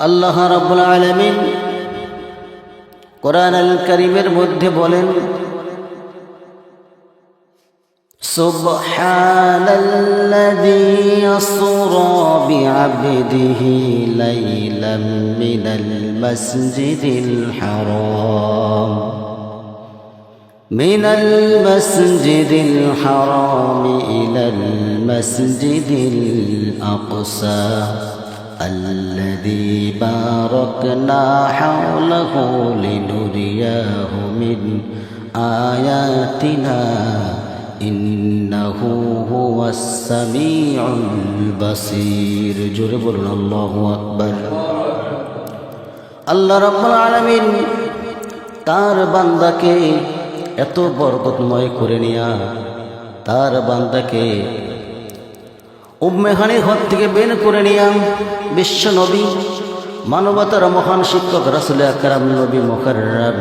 আল্লাহ রাব্বুল আলামিন কোরআন আল করিমের মধ্যে বলেন سبحان الذي يسرى بعبده ليلا من المسجد الحرام من المسجد الحرام إلى المسجد الأقصى الذي باركنا حوله لنرياه من آياتنا إنه هو السميع البصير جرب الله أكبر আল্লাহ রব্বুল আলামিন তার বান্দাকে এত বরকতময় করে নিয়া তার বান্দাকে উম্মেহানি ঘর থেকে বের করে নিয়াম। বিশ্ব নবী, মানবতার মহান শিক্ষক রাসুল আকরাম নবী মুকাররাম,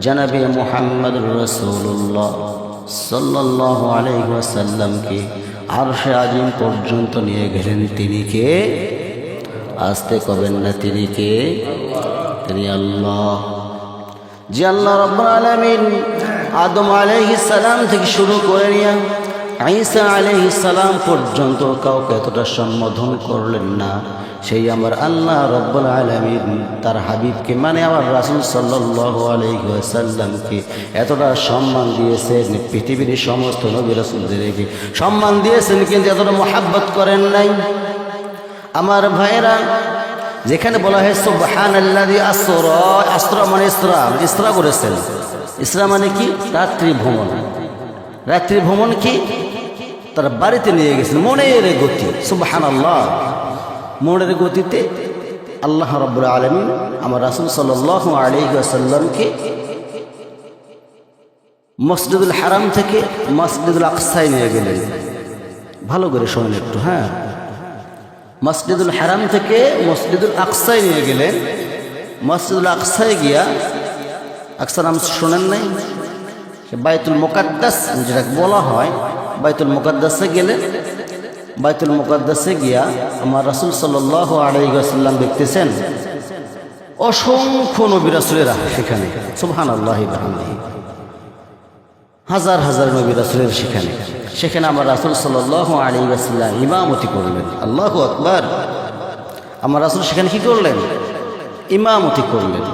জানাবে মোহাম্মদ রসুল্লাহ সাল্লাহ আলাইসাল্লামকে আরশে আজিম পর্যন্ত নিয়ে গেলেন তিনি কে? আসতে কবেন না তিনি কে? তিনি আল্লাহ। যে আল্লাহ রব্বুল আলামিন আদম আলাইহিস সালাম থেকে শুরু করে নিয়ে আইসা আলাইহিস সালাম পর্যন্ত কাউকে এতটা সম্বোধন করলেন না। সেই আমার আল্লাহ রব্বুল আলামিন তার হাবিবকে মানে আমার রাসূল সাল্লাল্লাহু আলাইহি ওয়াসাল্লামকে এতটা সম্মান দিয়েছেন, পৃথিবীর সমস্ত নবী রাসূলদেরকে সম্মান দিয়েছেন কিন্তু এতটা মোহাব্বত করেন নাই। আমার ভাইরা যেখানে বলা হয়, সুবহানাল্লাযী আসরা আসরা মানে ইসরা ইসরা করেছেন। ইসরা মানে কি? রাত্রি ভ্রমণ রাত্রি ভ্রমণ কি? তার বাড়িতে নিয়ে গেছেন, মনের গতি, সুবহানাল্লাহ। মনের গতিতে আল্লাহ রাব্বুল আলামিন আমার রাসুল সাল্লাল্লাহু আলাইহি ওয়াসাল্লামকে মসজিদুল হারাম থেকে মসজিদুল আকসায় নিয়ে গেলেন। ভালো করে শোনেন একটু হ্যাঁ। মসজিদুল হারাম থেকে মসজিদুল আকসায় নিয়ে গেলেন। মসজিদুল আকসায় গিয়া, আকসার নাম শোনেন নাই বাইতুল মোকাদ্দাস যেটা বলা হয় বাইতুল মোকাদ্দাসে গেলেন বাইতুল মোকাদ্দাসে গিয়া আমার রাসুল সাল আলাইসাল্লাম দেখতেছেন, অসংখ্য নবী রাসুলেরা সেখানে সুবহান আল্লাহ হাজার হাজার নবী রাসুলের সেখানে। সেখানে আমার রাসুল সাল আলী আসাল্লাম ইমামতি করলেন। আল্লাহ আকবর। আমার রাসুল সেখানে কি করলেন? ইমামতি করলেন।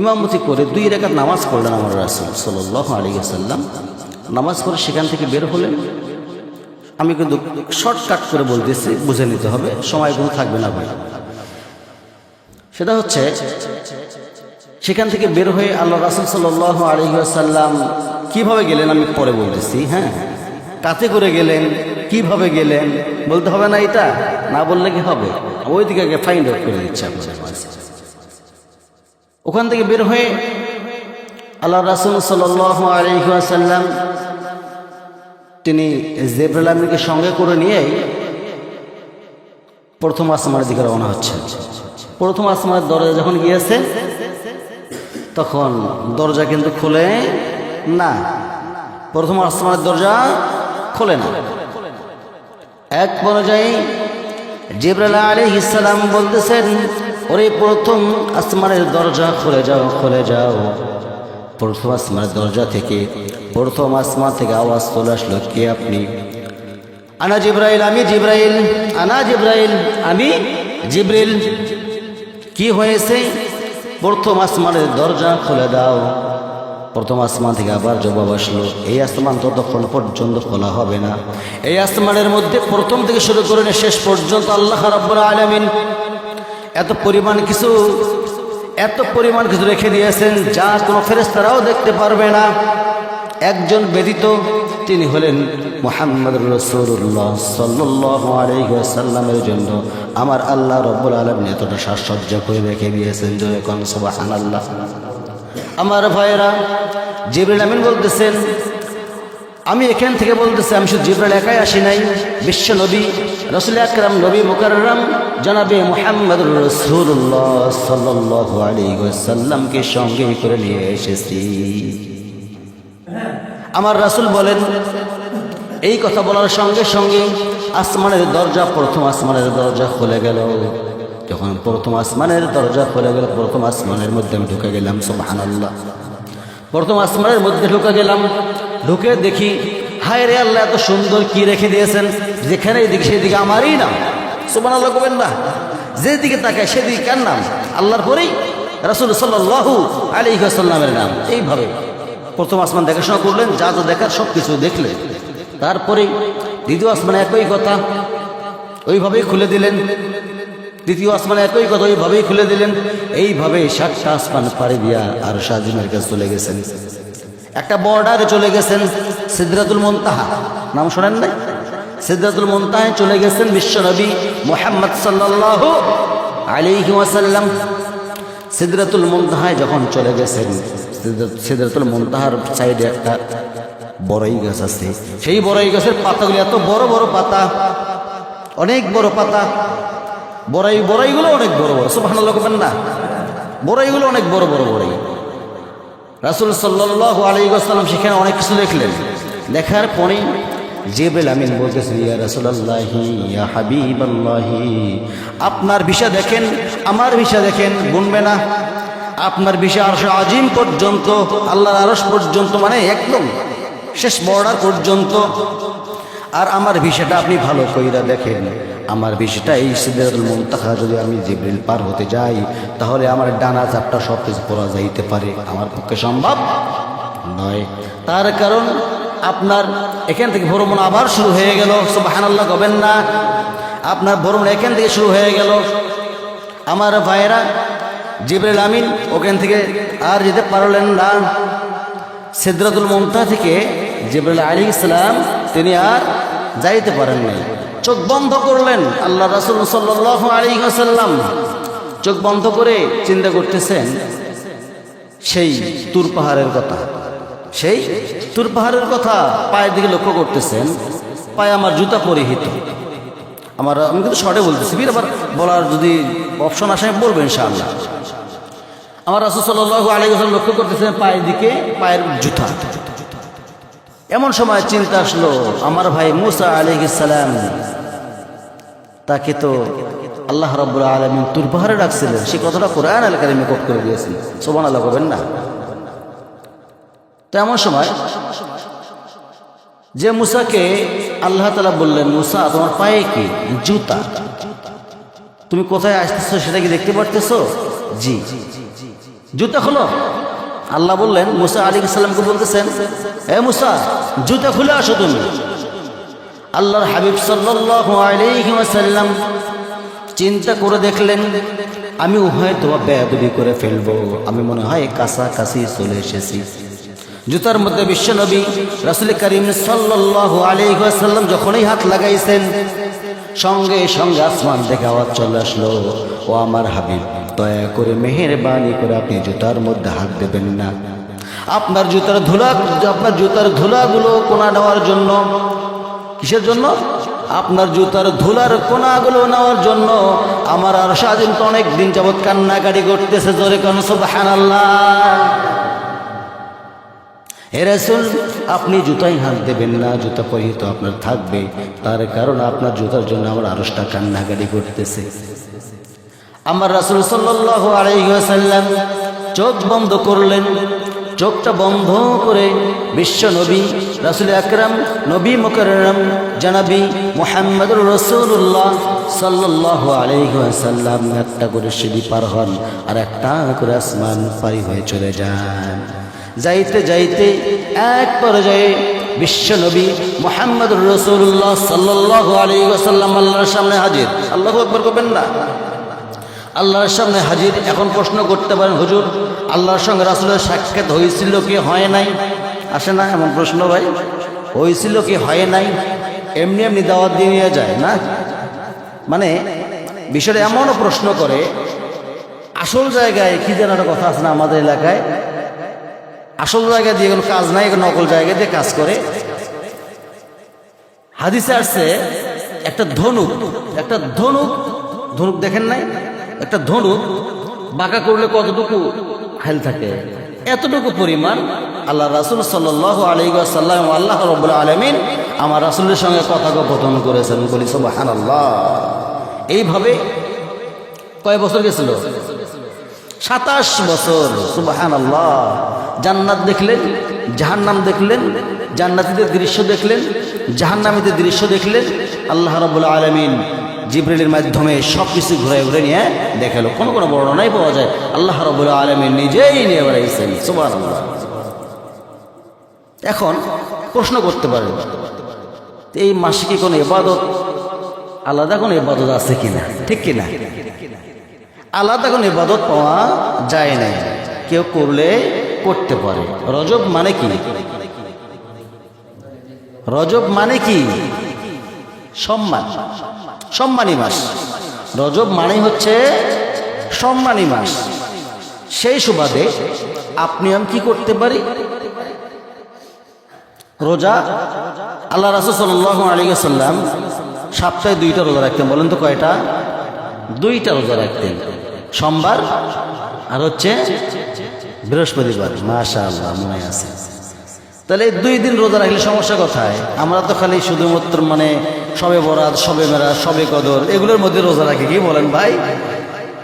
ইমামতি করে দুই রেখার নামাজ পড়লেন আমার রাসুল সাল্লাহ আলী আসাল্লাম নামাজ পড়ে সেখান থেকে বের হলেন আমি কিন্তু শর্টকাট করে বলতেছি, বুঝে নিতে হবে, সময় কোনো থাকবে না ভাই। সেটা হচ্ছে, সেখান থেকে বের হয়ে আল্লাহ রাসুল সাল্লাহ আলহিহাসাল্লাম কীভাবে গেলেন আমি পরে বলতেছি হ্যাঁ? কাতে করে গেলেন, কীভাবে গেলেন, বলতে হবে না এটা? না বললে কি হবে? ওই দিকে ফাইন্ড আউট করে দিচ্ছে ওখান থেকে বের হয়ে আল্লাহ রাসুল সাল্লাহ আলহিহাসাল্লাম তিনি জেবরাল সঙ্গে করে নিয়েই প্রথম আসমানের দিকে রওনা হচ্ছেন। প্রথম আসমানের দরজা যখন গিয়েছে, তখন দরজা কিন্তু খুলে না। প্রথম আসমানের দরজা খোলে না। এক পর্যায়ে জিবরাল আলী ইসালাম বলতেছেন, ওরে প্রথম আসমানের দরজা খুলে যাও খুলে যাও। প্রথম আসমানের দরজা থেকে, প্রথম আসমান থেকে আওয়াজ চলে আসলো, কে আপনি? আনা জিব্রাইল, আমি জিব্রাইল, আনা জিব্রাইল, আমি জিব্রিল কি হয়েছে? প্রথম আসমানের দরজা খুলে দাও। প্রথম আসমান থেকে আবার জবাব আসলো, এই আসমান ততক্ষণ পর্যন্ত খোলা হবে না। এই আসমানের মধ্যে প্রথম থেকে শুরু করে শেষ পর্যন্ত আল্লাহ রাব্বুল আলামিন এত পরিমাণ কিছু এত পরিমাণ কিছু রেখে দিয়েছেন যা কোনো ফেরেস্তারাও দেখতে পারবে না। একজন ব্যতীত তিনি হলেন মোহাম্মদ রসুল্লাহ সাল্লাহ আলাইসাল্লামের জন্য। আমার আল্লাহ রব্বুল আলম এতটা সাজসজ্জ করে রেখে দিয়েছেন যে এখন সবাহান আল্লাহ আমার ভাইয়েরা, জিবরিল আমিন বলতেছেন আমি এখান থেকে বলতেছি, আমি শুধু জিব্রাইল একাই আসি নাই। বিশ্ব নবী, রসুল আকরাম, নবী মুকাররম, জনাবে মোহাম্মদ রসুল্লাহ সাল্লাহ আলী সাল্লামকে সঙ্গে করে নিয়ে এসেছি। আমার রাসুল বলেন, এই কথা বলার সঙ্গে সঙ্গে আসমানের দরজা, প্রথম আসমানের দরজা খুলে গেল। যখন প্রথম আসমানের দরজা খুলে গেল, প্রথম আসমানের মধ্যে আমি ঢুকে গেলাম সুবহান আল্লাহ প্রথম আসমানের মধ্যে ঢুকে গেলাম ঢুকে দেখি, হায় রে আল্লাহ, এত সুন্দর কি রেখে দিয়েছেন? যেখানে এদিকে সেদিকে আমারই নাম। সুবান আল্লাহ করবেন না? যেদিকে তাকায় সেদিকে কার নাম? আল্লাহর পরেই রাসুল সাল্লাহু সাল্লামের নাম। এইভাবে প্রথম আসমান দেখাশোনা করলেন, যা যা দেখার সব কিছু দেখলেন। তারপরে দ্বিতীয় আসমানে একই কথা, ওইভাবেই খুলে দিলেন। দ্বিতীয় আসমানে একই কথা, ওইভাবেই খুলে দিলেন। এইভাবে সাতটা আসমান পাড়ি দিয়া আর শাহজিমের কাছে চলে গেছেন। একটা বর্ডারে চলে গেছেন সিদ্ধাতুল মন্তাহা। নাম শোনেন নাই? সিদ্ধাতুল মন্তাহায় চলে গেছেন বিশ্বনবী মোহাম্মদ সাল্লাহ আলিহি ওয়াসাল্লাম। সিদ্ধাতুল মন্তাহায় যখন চলে গেছেন সিদ্ধাতুল মন্তাহার সাইডে একটা বড়ই গাছ আছে। সেই বড়ই গাছের পাতাগুলি এত বড় বড় পাতা, অনেক বড় পাতা। বড়াই বড়াইগুলো অনেক বড় বড়, সুবহানাল্লাহ করবেন না? বড়াইগুলো অনেক বড় বড় বড়াই। রাসুল সাল্লাহ আলাইসাল্লাম সেখানে অনেক কিছু দেখলেন দেখার পরে জেবেল আমিন বলতেছে, ইয়া রাসুলাল্লাহি, ইয়া হাবিবাল্লাহি, আপনার ভিসা দেখেন, আমার ভিসা দেখেন, গুনবে না। আপনার ভিসা আরশ আজিম পর্যন্ত, আল্লাহর আরস পর্যন্ত মানে একদম শেষ বর্ডার পর্যন্ত। আর আমার ভিসাটা আপনি ভালো কইরা দেখেন। আমার এই সিদ্ধাতুল মুনতাহা, যদি আমি জিব্রিল পার হতে যাই, তাহলে আমার ডানা চাপটা সব কিছু পরা যাইতে পারে। আমার পক্ষে সম্ভব নয়। তার কারণ আপনার এখান থেকে ভ্রমণ আবার শুরু হয়ে গেল। সুবহানাল্লাহ গবেন না, আপনার ভ্রমণ এখান থেকে শুরু হয়ে গেল। আমার ভাইয়েরা জিব্রাইল আমিন ওখান থেকে আর যেতে পারলেন না। সিদ্রাতুল মমতা থেকে জিব্রাইল আলী ইসলাম তিনি আর যাইতে পারেন নাই। চোখ বন্ধ করলেন। আল্লাহ রাসুল আসাল্লাম চোখ বন্ধ করে চিন্তা করতেছেন, সেই তুর পাহাড়ের কথা। সেই তুর পাহাড়ের কথা পায়ের দিকে লক্ষ্য করতেছেন, পায়ে আমার জুতা পরিহিত। আমার, আমি কিন্তু শর্টে বলতেছি ফির আবার বলার যদি অপশন আসে, আমি বলব ইনশাআল্লাহ। আমার রাসুল সাল্লাহ আলী হাসান লক্ষ্য করতেছেন পায়ের দিকে, পায়ের জুতা। এমন সময় চিন্তা আসলো, আমার ভাই মুসা সালাম। তাকে তো আল্লাহ রব্বুল আলমিন তুর পাহাড়ে ডাকছিলেন। সে কথাটা কোরআন আল কারিমে কোট করে দিয়েছেন। সোমান আল্লাহ করবেন না? তো এমন সময় যে মুসাকে আল্লাহ তালা বললেন, মুসা, তোমার পায়ে কি? জুতা। তুমি কোথায় আসতেছো সেটা কি দেখতে পারতেছো? জি। জুতা খোলো। আল্লাহ বললেন, মুসা আলী সাল্লামকে বলতেছেন, এ মুসা, জুতা খুলে আসো তুমি। আল্লাহর হাবিব আলাইহি চিন্তা করে দেখলেন, আমি হয়তো বেয়াদবি করে ফেলব। আমি মনে হয় কাছাকাছি চলে এসেছি। জুতার মধ্যে বিশ্ব বিশ্বনবী রাসুল করিম সাল্লাল্লাহু আলাইহি ওয়াসাল্লাম যখনই হাত লাগাইছেন, সঙ্গে সঙ্গে আসমান থেকে আওয়াজ চলে আসলো, ও আমার হাবিব দয়া করে মেহেরবানি করে আপনি জুতার মধ্যে হাত দেবেন না। আপনার জুতার ধুলা, আপনার জুতার ধুলাগুলো কোনা নেওয়ার জন্য, কিসের জন্য? আপনার জুতার ধুলার কোনাগুলো নেওয়ার জন্য আমার আর স্বাধীন তো অনেক দিন যাবৎ কান্নাকাটি করতেছে জোরে কোন, সুবহানাল্লাহ। হে আপনি জুতাই হাত দেবেন না, জুতা পরিহিত আপনার থাকবে। তার কারণ আপনার জুতার জন্য আমার আরসটা কান্নাকাটি করতেছে। আমার রাসূল ওয়াসাল্লাম চোখ বন্ধ করলেন। চোখটা বন্ধ করে বিশ্ব নবী, রাসুল আকরাম, নবী মুকরম জানাবি মোহাম্মদুর রসুল্লাহ সাল্লাল্লাহু আলাইহি ওয়াসাল্লাম একটা করে সিঁড়ি পার হন আর একটা করে আসমান পারি হয়ে চলে যান। যাইতে যাইতে এক পর্যায়ে বিশ্ব নবী মোহাম্মদ রসুল্লাহ সাল্লাহ আলী আল্লাহর সামনে হাজির। আল্লাহ একবার করবেন না? আল্লাহর সামনে হাজির। এখন প্রশ্ন করতে পারেন, হুজুর, আল্লাহর সঙ্গে রাসুলের সাক্ষাৎ হয়েছিল কি হয় নাই? আসে না এমন প্রশ্ন ভাই। হয়েছিল কি হয় নাই? এমনি এমনি দাওয়াত দিয়ে নিয়ে যায় না? মানে বিষয়টা এমনও প্রশ্ন করে, আসল জায়গায় কি যেন একটা কথা আছে না আমাদের এলাকায়। আসল জায়গায় দিয়ে কোনো কাজ নাই নকল জায়গায় দিয়ে কাজ করে। হাদিসে আসছে, একটা ধনুক একটা ধনুক ধনুক দেখেন নাই? একটা ধনুক বাঁকা করলে কতটুকু হেল থাকে? এতটুকু পরিমাণ আল্লাহ রাসুল সাল্লাহ আলী সাল্লাম আল্লাহ রব আলমিন আমার রাসুলের সঙ্গে কথোপকথন করেছেন। বলি সুবাহান আল্লাহ এইভাবে কয় বছর গেছিল? সাতাশ বছর। সুবাহান আল্লাহ জান্নাত দেখলেন, জাহান্নাম দেখলেন, জান্নাতিদের দৃশ্য দেখলেন, জাহান্নামীদের দৃশ্য দেখলেন। আল্লাহ রবুল্লা আলমিন জিব্রেলের মাধ্যমে সব কিছু ঘুরে ঘুরে নিয়ে দেখাল। কোনো কোনো বর্ণনাই পাওয়া যায়। আল্লাহ রবুল্লা আলমিন নিজেই নিয়ে বেড়াইছেন। সুবাহ এখন প্রশ্ন করতে পারেন, এই মাসে কি কোনো এবাদত আলাদা কোনো এবাদত আছে কিনা? ঠিক কিনা? আলাদা কোনো ইবাদত পাওয়া যায় না কেউ করলে করতে পারে। রজব মানে কি? রজব মানে কি? সম্মান। সম্মানী মাস। রজব মানে হচ্ছে সম্মানী মাস। সেই সুবাদে আপনি আমি কি করতে পারি? রোজা, আল্লাহ রাসুল সাল্লাহ আলী সাল্লাম সপ্তাহে দুইটা রোজা রাখতেন। বলেন তো কয়টা? দুইটা রোজা রাখতেন। সোমবার আর হচ্ছে বৃহস্পতিবার। মাশা আল্লাহ মনে আছে। তাহলে দুই দিন রোজা রাখলে সমস্যা কোথায়? আমরা তো খালি শুধুমাত্র মানে সবে বরাত, সবে মেরা সবে কদর, এগুলোর মধ্যে রোজা রাখি। কি বলেন ভাই?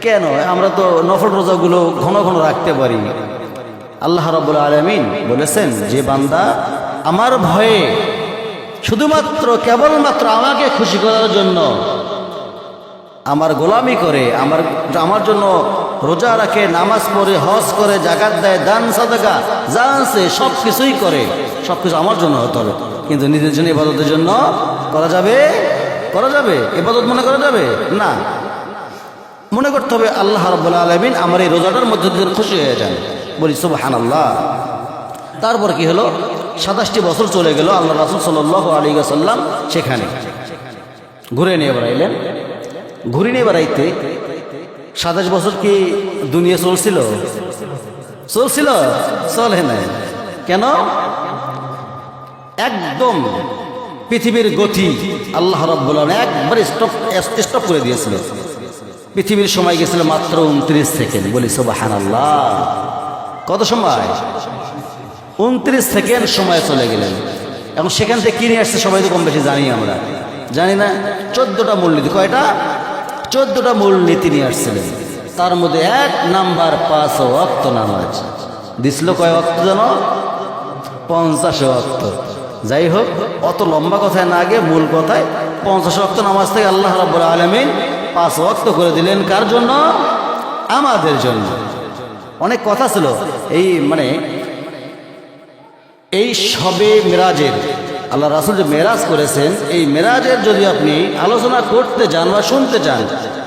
কেন? আমরা তো নফল রোজাগুলো ঘন ঘন রাখতে পারি। আল্লাহ রব্বুল আলমিন বলেছেন, যে বান্দা আমার ভয়ে শুধুমাত্র কেবলমাত্র আমাকে খুশি করার জন্য আমার গোলামি করে, আমার আমার জন্য রোজা রাখে, নামাজ পড়ে, হজ করে, জাকাত দেয়, দান, সাদাকা, যা আছে সব কিছুই করে সব কিছু আমার জন্য হতে হবে। কিন্তু নিজের জন্য, ইবাদতের জন্য করা যাবে? করা যাবে? এবাদত মনে করা যাবে? না। মনে করতে হবে আল্লাহ রব্বুল আলমিন আমার এই রোজাটার মধ্যে দিয়ে খুশি হয়ে যান। বলি সুবাহান আল্লাহ তারপর কি হলো? সাতাশটি বছর চলে গেল আল্লাহ রাসুল সাল্লাহ আলী সাল্লাম সেখানে। ঘুরে নিয়ে বেড়াইলেন। ঘুরে নিয়ে বেড়াইতে সাতাশ বছর কি দুনিয়া চলছিল? চলছিল? চলে না কেন? একদম পৃথিবীর গতি আল্লাহ রব্বুল একবার স্টপ স্টপ করে দিয়েছিল। পৃথিবীর সময় গেছিল মাত্র উনত্রিশ সেকেন্ড। বলি সোবাহান আল্লাহ কত সময়? উনত্রিশ সেকেন্ড সময় চলে গেলেন। এখন সেখান থেকে কিনে আসছে সবাই তো কম বেশি জানি আমরা। জানি না? চোদ্দটা মূলনীতি। কয়টা? চোদ্দটা মূলনীতি নিয়ে আসছিলেন। তার মধ্যে এক নাম্বার পাঁচ অক্ত নামাজ। দিছিল কয় অক্ত যেন পঞ্চাশ অক্ত যাই হোক অত লম্বা কথায় না আগে মূল কথায় পঞ্চাশ অক্ত নামাজ থেকে আল্লাহ রাব্বুল আলমিন পাঁচ অক্ত করে দিলেন। কার জন্য? আমাদের জন্য। অনেক কথা ছিল। এই মানে এই সবে মেরাজের, আল্লাহ রাসুল যে মেরাজ করেছেন, এই মেরাজের যদি আপনি আলোচনা করতে চান বা শুনতে চান,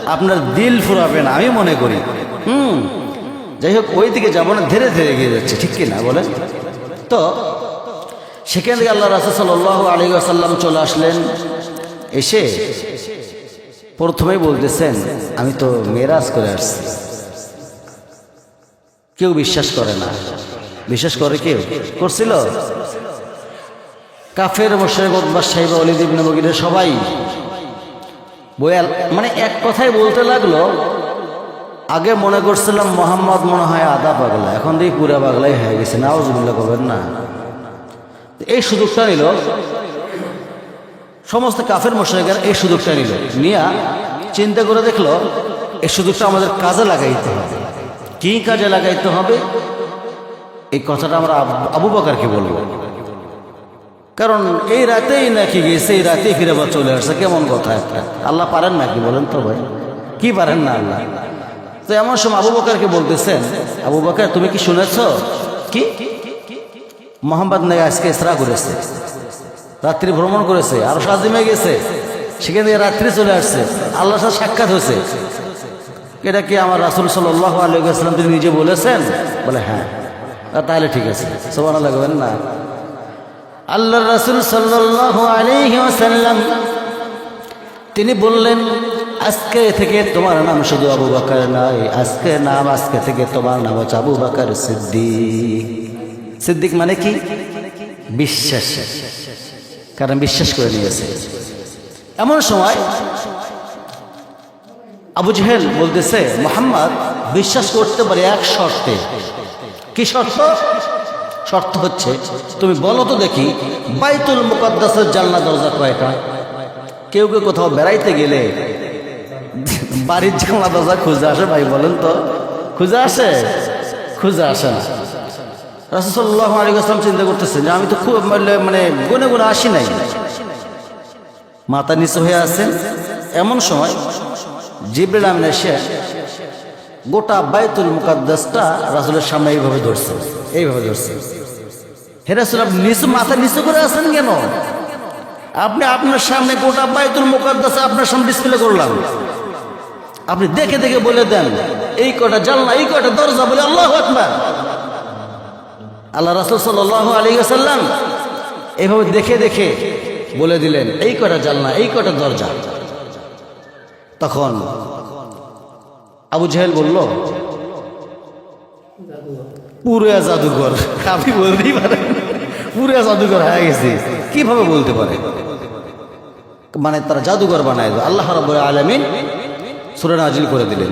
আপনার দিল ফুরাবে না, আমি মনে করি। হুম। যাই হোক ওই দিকে যাব না, ধীরে ধীরে এগিয়ে যাচ্ছে, ঠিক কিনা বলেন? তো সেখান থেকে আল্লাহ রাসুল সাল্লাহ আলী আসাল্লাম চলে আসলেন। এসে প্রথমেই বলতেছেন, আমি তো মেরাজ করে আসছি। কেউ বিশ্বাস করে না। বিশ্বাস করে কেউ? করছিল? কাফের মোশেক উদ্বাস সাহেব অলিদ ইবনে বগিরের সবাই। বয়াল মানে এক কথাই বলতে লাগল, আগে মনে করছিলাম মোহাম্মদ মনে হয় আদা পাগলা, এখন দেখি পুরা পাগলাই হয়ে গেছে নাওজুবিল্লা করবেন না। এই সুযোগটা নিল। সমস্ত কাফের মোশেকের এই সুযোগটা নিল। নিয়া চিন্তা করে দেখল, এই সুযোগটা আমাদের কাজে লাগাইতে হবে। কি কাজে লাগাইতে হবে? এই কথাটা আমরা আব- বাকারকে বলব। কারণ এই রাতেই নাকি গেছে, এই রাতেই ফিরে চলে আসছে। কেমন কথা একটা। আল্লাহ পারেন নাকি বলেন তো ভাই? কি পারেন না আল্লাহ? তো এমন সময় আবু বকারকে বলতেছেন, আবু বকার, তুমি কি শুনেছ? কি? মোহাম্মদ আজকে ইসরা করেছে। রাত্রি ভ্রমণ করেছে, আরও সাজিমে গেছে। সেখান রাত্রি চলে আসছে। আল্লাহর সাথে সাক্ষাৎ হয়েছে। এটা কি আমার রাসুল সাল্লাহ আলাইসাল্লাম তিনি নিজে বলেছেন? বলে হ্যাঁ। তাহলে ঠিক আছে। সোমান লাগবেন না। আল্লাহ রাসুল সাল্লাহ আলাইসাল্লাম তিনি বললেন, আজকে থেকে তোমার নাম শুধু আবু বাকার নয়, আজকে নাম, আজকে থেকে তোমার নাম হচ্ছে আবু বাকার সিদ্দিক। সিদ্দিক মানে কি? বিশ্বাস। কারণ বিশ্বাস করে নিয়েছে। এমন সময় আবু জেহেল বলতেছে, মোহাম্মদ, বিশ্বাস করতে পারে এক শর্তে। কি শর্ত? শর্ত হচ্ছে, তুমি বলো তো দেখি, বাইতুল মুকদ্দাসের জানলা দরজা কয়টা? কেউ কেউ কোথাও বেড়াইতে গেলে বাড়ির জানলা দরজা খুঁজে আসে ভাই, বলেন তো। খুঁজে আসে? খুঁজে আসে না। রাসুসাল্লাহ আলী আসলাম চিন্তা করতেছেন যে আমি তো খুব মানে মানে গুনে গুনে আসি নাই। মাথা নিচু হয়ে আছেন। এমন সময় জিবরিল আমিন এসে গোটা বাইতুল মুকাদ্দাসটা রাসুলের সামনে এইভাবে ধরছে এইভাবে ধরছে। হে রাসুল নিচু, মাথা নিচু করে আছেন কেন? আপনি আপনার সামনে গোটা বাইতুল মুকাদ্দাস আপনার সামনে ডিসপ্লে করলাম। আপনি দেখে দেখে বলে দেন, এই কটা জানলা, এই কটা দরজা বলে আল্লাহ আকবার। আল্লাহ রাসুল সাল্লাহ আলী আসাল্লাম দেখে দেখে বলে দিলেন, এই কটা জানলা, এই কটা দরজা? তখন আবু জাহেল বলল, পুরো জাদুঘর। আপনি বলতেই পারেন পুরো জাদুঘর হয়ে গেছে। কীভাবে বলতে পারে? মানে তারা জাদুঘর বানায়। আল্লাহ রব্বুল আলমিন সুরে নাজিল করে দিলেন।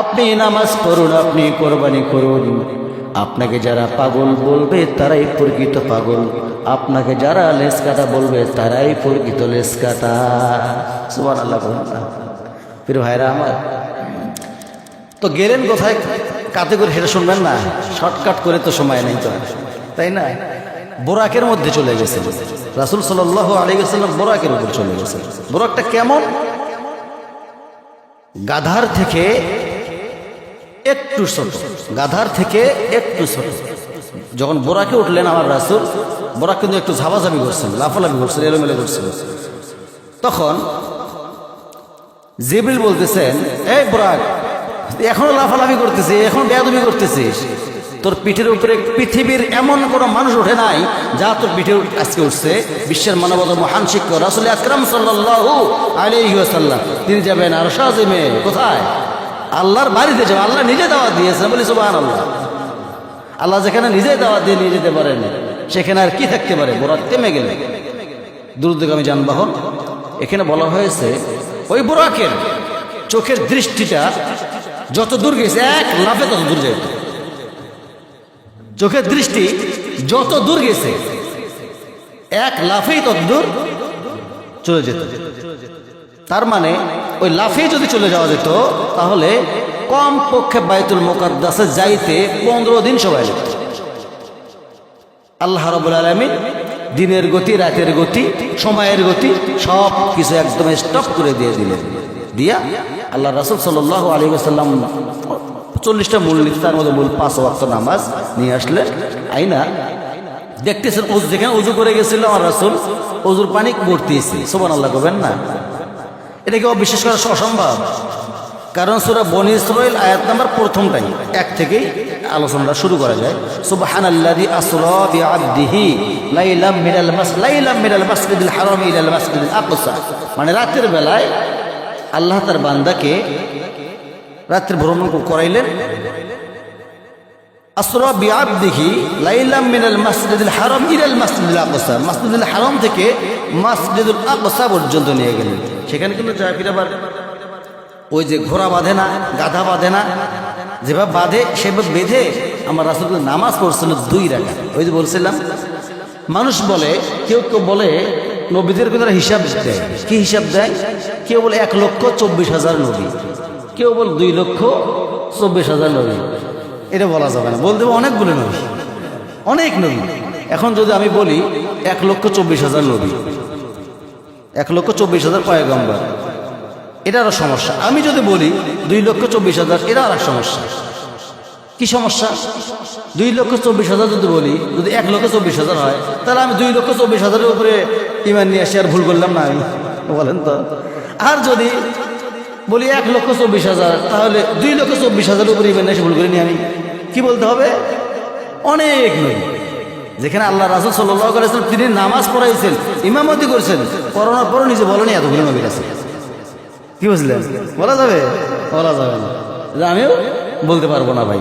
আপনি নামাজ পড়ুন, আপনি কোরবানি করুন। আপনাকে যারা পাগল বলবে, তারাই প্রকৃত পাগল। আপনাকে যারা লেস কাটা বলবে, তারাই প্রকৃত লেস কাটা সুবান আল্লাহ ফির ভাইরা আমার, তো গেলেন কোথায়? কাতে করে সেটা শুনবেন না? শর্টকাট করে তো সময় নেই তো। তাই না? বোরাকের মধ্যে চলে গেছে রাসুল সাল আলী সাল্লাম বোরাকের উপর চলে গেছে বোরাকটা কেমন? গাধার থেকে একটু ছোট। গাধার থেকে একটু ছোট। যখন বোরাকে উঠলেন আমার রাসুল, বোরাক কিন্তু একটু ঝাবাঝাবি করছেন লাফালাফি করছেন এলোমেলো করছেন তখন জিবরিল বলতেছেন, এই বোরাক এখনও লাফালাফি করতেছিস, এখন বেয়াদবি করতেছিস। তোর পিঠের উপরে পৃথিবীর এমন কোনো মানুষ ওঠে নাই, যা তোর পিঠে আজকে উঠছে। বিশ্বের মানবতার মহান শিক্ষক রাসুল আকরাম সাল্লাহ আলী সাল্লাম তিনি যাবেন আর শাহজিমে কোথায়? আল্লাহর বাড়িতে যাবে আল্লাহ নিজে দাওয়াত দিয়েছেন, বলি সুবাহ আল্লাহ আল্লাহ যেখানে নিজে দাওয়াত দিয়ে নিয়ে যেতে পারেন, সেখানে আর কি থাকতে পারে? বোরাক থেমে গেলে দ্রুতগামী যানবাহন এখানে বলা হয়েছে, ওই বোরাকের চোখের দৃষ্টিটা যত দূর গেছে, এক লাফে তত দূর যাবে চোখের দৃষ্টি যত দূর গেছে, এক লাফেই তত দূর চলে যেত। তার মানে ওই লাফেই যদি চলে যাওয়া যেত, তাহলে কম পক্ষে বাইতুল মোকাদ্দাসে যাইতে পনেরো দিন সময় লাগত। আল্লাহ রবুল আলমী দিনের গতি, রাতের গতি, সময়ের গতি সব কিছু একদম স্টপ করে দিয়ে দিলেন। দিয়া আল্লাহ রাসুল সাল আলী সাল্লাম চল্লিশটা মূল নীতি তার মধ্যে মূল পাঁচ ওয়াক্ত নামাজ নিয়ে আসলে আইনা দেখতেছেন উজু যেখানে উজু করে গেছিল আমার রাসুল উজুর পানি ভর্তিয়েছি সোমান আল্লাহ করবেন না? এটাকে অবিশ্বাস করা অসম্ভব কারণ সুরা বনি ইসরাইল আয়াত নাম্বার প্রথমটাই। এক থেকেই আলোচনাটা শুরু করা যায়। সুবহান আল্লাহি আসরা বিআবদিহি লাইলাম মিনাল মাস, লাইলাম মিনাল মাসজিদিল হারাম ইলাল মাসজিদিল আকসা। মানে রাতের বেলায় আল্লাহ তার বান্দাকে রাত্রে ভ্রমণ করাইলেন। আসরা বিআবদিহি লাইলাম মিনাল মাসজিদিল হারাম ইলাল মাসজিদিল আকসা। মাসজিদুল হারাম থেকে মাসজিদুল আকসা পর্যন্ত নিয়ে গেলেন। সেখানে কিন্তু জাফির আবার ওই যে ঘোড়া বাঁধে না, গাধা বাঁধে না, যেভাবে বাঁধে সেভাবে বেঁধে আমার রাসুল নামাজ পড়ছিল দুই রাখা ওই যে বলছিলাম, মানুষ বলে, কেউ কেউ বলে, নবীদের কিন্তু হিসাব দেয়। কি হিসাব দেয়? কেউ বলে এক লক্ষ চব্বিশ হাজার নবী। কেউ বলে দুই লক্ষ চব্বিশ হাজার নবী। এটা বলা যাবে না। বলতে অনেকগুলো নবী। অনেক নবী। এখন যদি আমি বলি, এক লক্ষ চব্বিশ হাজার নবী। এক লক্ষ চব্বিশ হাজার পয়গম্বর। এটা আরও সমস্যা। আমি যদি বলি, দুই লক্ষ চব্বিশ হাজার এটা আর সমস্যা। কি সমস্যা? দুই লক্ষ চব্বিশ হাজার যদি বলি, যদি এক লক্ষ চব্বিশ হাজার হয়, তাহলে আমি দুই লক্ষ চব্বিশ হাজারের উপরে ইমান নিয়ে আসি, আর ভুল করলাম না আমি। বলেন তো। আর যদি বলি, এক লক্ষ চব্বিশ হাজার, তাহলে দুই লক্ষ চব্বিশ হাজারের উপরে ইমান নিয়ে এসে ভুল করে নিয়ে আমি। কি বলতে হবে? অনেক নবী। যেখানে আল্লাহ রাসুল সাল্লাহ করেছেন তিনি নামাজ পড়াইছেন, ইমামতি করছেন করোনার পরও নিজে বলেনি এতগুলো নবীর আছে কি বুঝলেন? বলা যাবে? বলা যাবে না। আমিও বলতে পারব না ভাই।